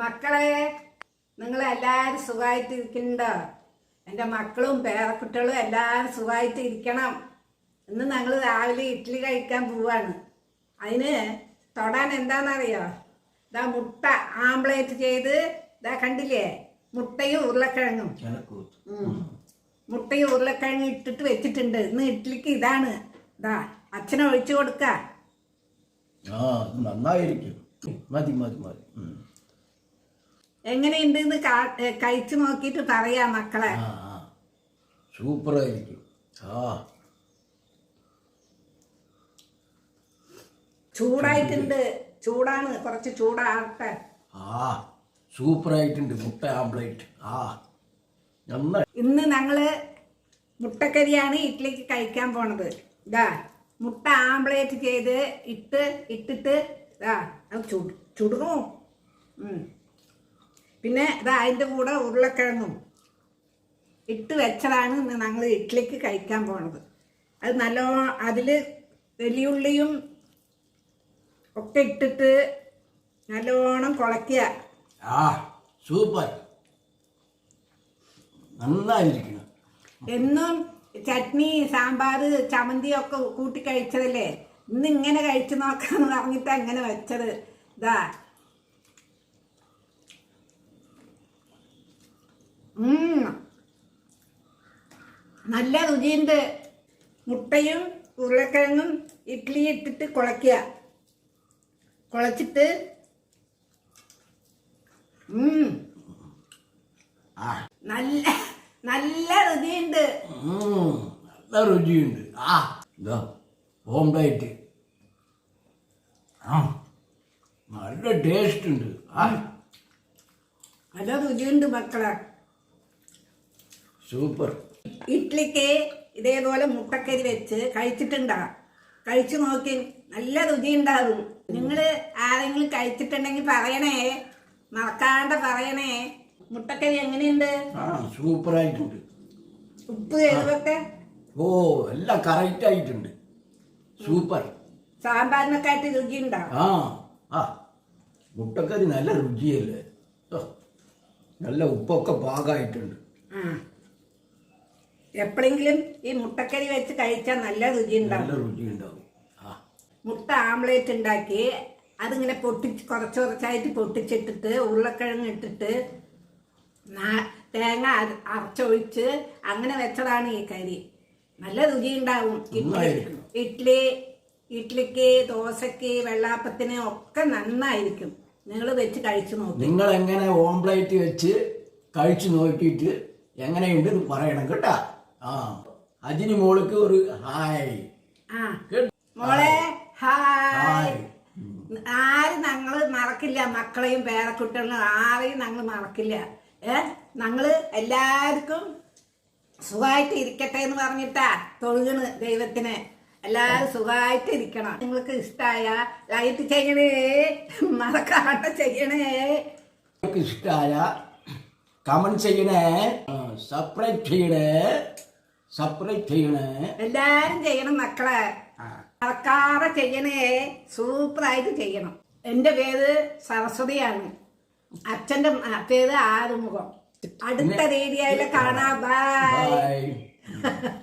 മക്കളെ നിങ്ങൾ എല്ലാവരും സുഖമായിട്ട് ഇരിക്കുന്നുണ്ടോ എന്റെ മക്കളും പേരക്കുട്ടികളും എല്ലാവരും സുഖമായിട്ട് ഇരിക്കണം ഇന്ന് ഞങ്ങൾ രാവിലെ ഇഡ്ഡലി കഴിക്കാൻ പോവാണ്. അതിന് തൊടാൻ എന്താണെന്നറിയോ? ഇതാ മുട്ട ആംപ്ലേറ്റ് ചെയ്ത് ഇതാ കണ്ടില്ലേ? മുട്ടയും ഉരുളക്കിഴങ്ങും. മുട്ടയും ഉരുളക്കിഴങ്ങും ഇട്ടിട്ട് വെച്ചിട്ടുണ്ട്. ഇന്ന് ഇഡ്ഡലിക്ക് ഇതാണ്. ഇതാ അച്ഛനെ ഒഴിച്ചു കൊടുക്ക നന്നായിരിക്കും. മതി മതി മതി. എങ്ങനെയുണ്ട് എന്ന് കഴിച്ചു നോക്കിയിട്ട് പറയാ മക്കളെ. സൂപ്പർ ആയിരിക്കും ആ. ചൂടായിട്ടുണ്ട്. ചൂടാണ്. കുറച്ച് ചൂടാകട്ടെ. ആ സൂപ്പറായിട്ടുണ്ട്. മുട്ട ആംപ്ലേറ്റ് ആ. നന്നായി ഇന്ന് ഞങ്ങൾ മുട്ടക്കരിയാണ് ഇഡ്ഡലിക്ക് കഴിക്കാൻ പോണത്. ഇതാ മുട്ട ആംപ്ലേറ്റ് ചെയ്ത് ഇട്ട് ഇട്ടിട്ട് ഇതാ അത് ചുട് ചുടുന്നു. പിന്നെ ഇത് അതിന്റെ കൂടെ ഉരുളക്കിഴങ്ങും. ഇട്ട് വെച്ചതാണ് ഇന്ന് ഞങ്ങൾ ഇഡ്ഡലിക്ക് കഴിക്കാൻ പോണത്. അത് നല്ല അതിൽ വലിയുള്ളിയും ഒക്കെ ഇട്ടിട്ട് നല്ലോണം കുളയ്ക്കുക. ആ സൂപ്പർ നന്നായിരിക്കണം. എന്നും ചട്നി സാമ്പാർ ചമന്തി ഒക്കെ കൂട്ടി കഴിച്ചതല്ലേ? ഇന്ന് ഇങ്ങനെ കഴിച്ചു നോക്കാന്ന് പറഞ്ഞിട്ട് അങ്ങനെ വെച്ചത്. ഇതാ നല്ല രുചിയുണ്ട്. മുട്ടയും ഉരുളക്കിഴങ്ങും ഇഡ്ഡലി ഇട്ടിട്ട് കുളയ്ക്കുക. കുളച്ചിട്ട്. നല്ല നല്ല രുചിയുണ്ട്. നല്ല രുചിയുണ്ട്. ആ ഇതാ ഓംപ്ലേറ്റ് ആ നല്ല ടേസ്റ്റ് ഉണ്ട്. ആ. നല്ല രുചിയുണ്ട് മക്കളെ. സൂപ്പർ. ഇഡ്ലിക്ക് ഇതേപോലെ മുട്ടക്കരി വെച്ച് കഴിച്ചിട്ടുണ്ടാ. കഴിച്ചു നോക്കി നല്ല രുചി ഉണ്ടാകും നിങ്ങൾ ആരെങ്കിലും കഴിച്ചിട്ടുണ്ടെങ്കിൽ പറയണേ. മറക്കാണ്ട് പറയണേ. മുട്ടക്കരി എങ്ങനെയുണ്ട്? ആ സൂപ്പറായിട്ടുണ്ട്. ഉപ്പ് എഴുതൊക്കെ ഓ എല്ലാം കറക്റ്റ് ആയിട്ടുണ്ട്. സൂപ്പർ. സാമ്പാറിനൊക്കെ ആയിട്ട് രുചി ഉണ്ടാവും ആ ആ. മുട്ടക്കറി നല്ല രുചിയല്ലേ? നല്ല ഉപ്പൊക്കെ പാകമായിട്ടുണ്ട് ആ. എപ്പോഴെങ്കിലും ഈ മുട്ടക്കറി വെച്ച് കഴിച്ചാൽ നല്ല രുചി ഉണ്ടാവും നല്ല രുചി ഉണ്ടാവും ആ. മുട്ട ആംലേറ്റ് ഉണ്ടാക്കി അതിങ്ങനെ പൊട്ടിച്ച് കുറച്ച് കുറച്ചായിട്ട് പൊട്ടിച്ചിട്ടിട്ട് ഉരുളക്കിഴങ്ങ് ഇട്ടിട്ട് നാ- തേങ്ങ അര- അരച്ചൊഴിച്ച് അങ്ങനെ വെച്ചതാണ് ഈ കരി നല്ല രുചി ഉണ്ടാവും ഇഡ്ഡലി നന്നായിരിക്കും. ഇഡ്ഡലി ഇഡ്ഡലിക്ക് ദോശക്ക് വെള്ളാപ്പത്തിന് ഒക്കെ നന്നായിരിക്കും. നിങ്ങൾ വെച്ച് കഴിച്ചു നോക്കി. നിങ്ങൾ എങ്ങനെ ഓംപ്ലേറ്റ് വെച്ച് കഴിച്ചു നോക്കിയിട്ട് എങ്ങനെയുണ്ട് എന്ന് പറയണം കേട്ടാ. ആ അജിനി മോൾക്ക് ഒരു ഹായ്. മോളെ ഹായ്. ആരും ഞങ്ങൾ മറക്കില്ല മക്കളെയും പേരക്കുട്ടികളും ആരെയും ഞങ്ങൾ മറക്കില്ല. ഏ ഞങ്ങൾ എല്ലാവർക്കും സുഖമായിട്ട് ഇരിക്കട്ടെ എന്ന് പറഞ്ഞിട്ടാ തൊഴുകണ് ദൈവത്തിന്. എല്ലാവരും സുഖമായിട്ട് ഇരിക്കണം. നിങ്ങൾക്ക് ഇഷ്ടമായ ലൈറ്റ് ചെയ്യണേ മറക്കാട്ട ചെയ്യണേ. ഇഷ്ടമായ കമന്റ് ചെയ്യണേ സബ്സ്ക്രൈബ് ചെയ്യണേ. സബ്സ്ക്രൈബ് ചെയ്യണേ. എല്ലാരും ചെയ്യണം മക്കളെ. അറക്കാറെ മറക്കാതെ ചെയ്യണേ. സൂപ്പറായിട്ട് ചെയ്യണം. എന്റെ പേര് സരസ്വതിയാണ്. അച്ഛന്റെ പേര് ആറുമുഖം അടുത്ത വീഡിയോയിൽ കാണാം. ബൈ